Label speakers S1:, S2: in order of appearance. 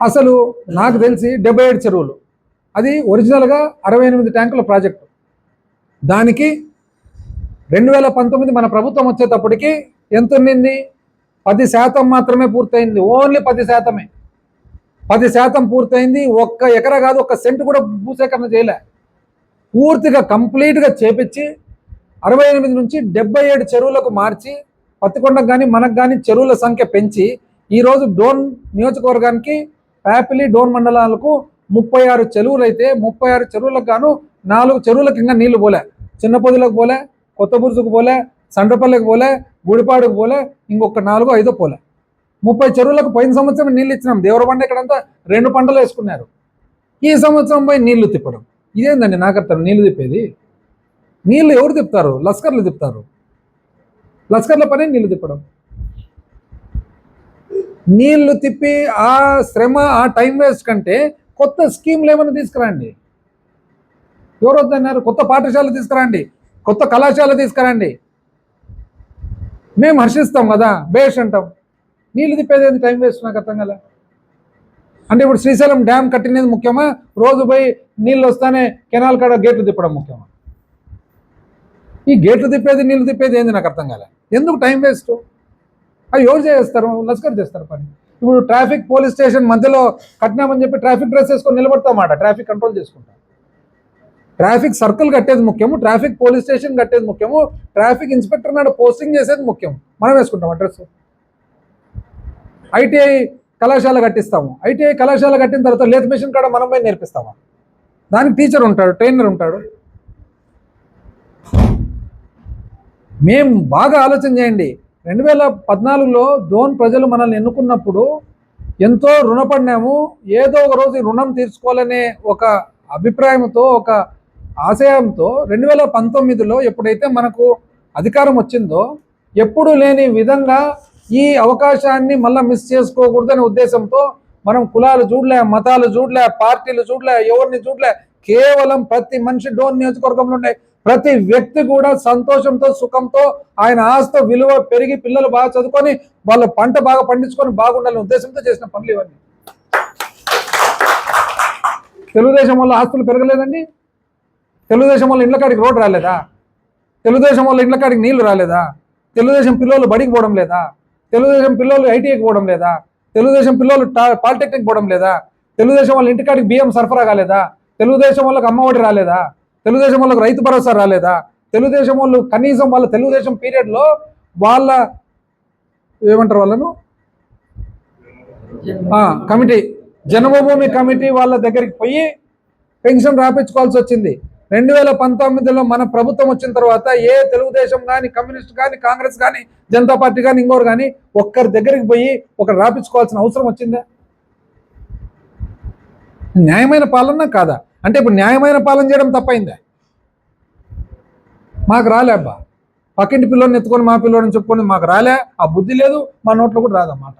S1: అసలు నాకు తెలిసి డెబ్బై ఏడు చెరువులు. అది ఒరిజినల్గా అరవై ఎనిమిది ట్యాంకుల ప్రాజెక్టు. దానికి రెండు వేల పంతొమ్మిది మన ప్రభుత్వం వచ్చేటప్పటికి ఎంత ఉండింది? పది శాతం మాత్రమే పూర్తయింది. ఓన్లీ పది శాతమే. పది శాతం పూర్తయింది. ఒక్క ఎకరా కాదు ఒక్క సెంట్ కూడా భూసేకరణ చేయలే. పూర్తిగా కంప్లీట్గా చేపించి అరవై ఎనిమిది నుంచి డెబ్బై ఏడు చెరువులకు మార్చి పత్తికొండకు కానీ మనకు కానీ చెరువుల సంఖ్య పెంచి ఈరోజు డోన్ నియోజకవర్గానికి ప్యాపిలి డోన్ మండలాలకు ముప్పై ఆరు చెరువులు అయితే ముప్పై ఆరు చెరువులకు గాను నాలుగు చెరువులకు ఇంకా నీళ్ళు పోలే. చిన్న పొదులకు పోలే కొత్త బురుజుకు పోలే సండ్రపల్లెకి పోలే గుడిపాడుకు పోలే ఇంకొక నాలుగు ఐదో పోలే. ముప్పై చెరువులకు పోయిన సంవత్సరం నీళ్ళు ఇచ్చినాం. దేవరబండ ఇక్కడంతా రెండు పంటలు వేసుకున్నారు. ఈ సంవత్సరం పోయి నీళ్ళు తిప్పడం. ఇదేందండి నాకు నీళ్ళు తిప్పేది? నీళ్ళు ఎవరు తిప్పుతారు? లస్కర్లు తిప్పుతారు. లస్కర్ల పని నీళ్ళు తిప్పడం. నీళ్ళు తిప్పి ఆ శ్రమ ఆ టైం వేస్ట్ కంటే కొత్త స్కీమ్లు ఏమైనా తీసుకురండి. ఎవరొద్దన్నారు? కొత్త పాఠశాల తీసుకురండి. కొత్త కళాశాల తీసుకురండి. మేము హర్షిస్తాం కదా బేష్ అంటాం. నీళ్ళు తిప్పేది టైం వేస్ట్ నాకు అర్థం కదా అంటే ఇప్పుడు శ్రీశైలం డ్యామ్ కట్టినది ముఖ్యమా? రోజు పోయి నీళ్ళు వస్తానే కెనాల్ కాడ గేట్లు తిప్పడం ముఖ్యమా? ఈ గేట్లు తిప్పేది నీళ్ళు తిప్పేది ఏంది నాకు అర్థం కాలే. ఎందుకు టైం వేస్ట్ అవి ఎవరు చేస్తారు లస్కర్ చేస్తారు పని. ఇప్పుడు ట్రాఫిక్ పోలీస్ స్టేషన్ మధ్యలో కట్టినామని చెప్పి ట్రాఫిక్ డ్రెస్ వేసుకొని నిలబడతామాట ట్రాఫిక్ కంట్రోల్ చేసుకుంటాం. ట్రాఫిక్ సర్కిల్ కట్టేది ముఖ్యము ట్రాఫిక్ పోలీస్ స్టేషన్ కట్టేది ముఖ్యము ట్రాఫిక్ ఇన్స్పెక్టర్ నాడు పోస్టింగ్ చేసేది ముఖ్యం మనం వేసుకుంటాం అడ్రస్ ఐటీఐ కళాశాల కట్టిస్తాము. ఐటీఐ కళాశాల కట్టిన తర్వాత లేత్ మిషన్ కాడ మనం పోయి నేర్పిస్తామా? దానికి టీచర్ ఉంటాడు ట్రైనర్ ఉంటాడు. మేము బాగా ఆలోచన చేయండి. రెండు వేల పద్నాలుగులో డోన్ ప్రజలు మనల్ని ఎన్నుకున్నప్పుడు ఎంతో రుణపడినాము. ఏదో ఒక రోజు రుణం తీర్చుకోవాలనే ఒక అభిప్రాయంతో ఒక ఆశయంతో రెండు వేల పంతొమ్మిదిలో ఎప్పుడైతే మనకు అధికారం వచ్చిందో ఎప్పుడు లేని విధంగా ఈ అవకాశాన్ని మళ్ళీ మిస్ చేసుకోకూడదనే ఉద్దేశంతో మనం కులాలు చూడలే మతాలు చూడలే పార్టీలు చూడలే ఎవరిని చూడలే కేవలం ప్రతి మనిషి డోన్ నియోజకవర్గంలో ఉండే ప్రతి వ్యక్తి కూడా సంతోషంతో సుఖంతో ఆయన ఆస్తి విలువ పెరిగి పిల్లలు బాగా చదువుకొని వాళ్ళ పంట బాగా పండించుకొని బాగుండాలనే ఉద్దేశంతో చేసిన పనులు ఇవన్నీ. తెలుగుదేశం వల్ల ఆస్తులు పెరగలేదండి? తెలుగుదేశం వల్ల ఇళ్ళ కాడికి రోడ్డు రాలేదా? తెలుగుదేశం వల్ల ఇళ్ళ కాడికి నీళ్ళు రాలేదా? తెలుగుదేశం పిల్లలు బడికి పోవడం లేదా? తెలుగుదేశం పిల్లలు ఐటీఐకి పోవడం లేదా? తెలుగుదేశం పిల్లలు పాలిటెక్నిక్ పోవడం లేదా? తెలుగుదేశం వాళ్ళ ఇంటికాడికి బియ్యం సరఫరా కాలేదా? తెలుగుదేశం వాళ్ళకి అమ్మఒడి రాలేదా? తెలుగుదేశం వాళ్ళకి రైతు భరోసా రాలేదా? తెలుగుదేశం వాళ్ళు కనీసం వాళ్ళ తెలుగుదేశం పీరియడ్లో వాళ్ళ ఏమంటారు వాళ్ళను? కమిటీ జన్మభూమి కమిటీ వాళ్ళ దగ్గరికి పోయి పెన్షన్ రాపించుకోవాల్సి వచ్చింది. రెండు వేల పంతొమ్మిదిలో మన ప్రభుత్వం వచ్చిన తర్వాత ఏ తెలుగుదేశం కానీ కమ్యూనిస్ట్ కానీ కాంగ్రెస్ కానీ జనతా పార్టీ కానీ ఇంకోరు కానీ ఒక్కరి దగ్గరికి పోయి ఒకరు రాపించుకోవాల్సిన అవసరం వచ్చిందా? న్యాయమైన పాలన కాదా? అంటే ఇప్పుడు న్యాయమైన పాలన చేయడం తప్పైందా. మాకు రాలే అబ్బా. పక్కింటి పిల్లోని ఎత్తుకొని మా పిల్లోని చెప్పుకొని మాకు రాలే. ఆ బుద్ధి లేదు మా నోట్లో కూడా రాదన్నమాట.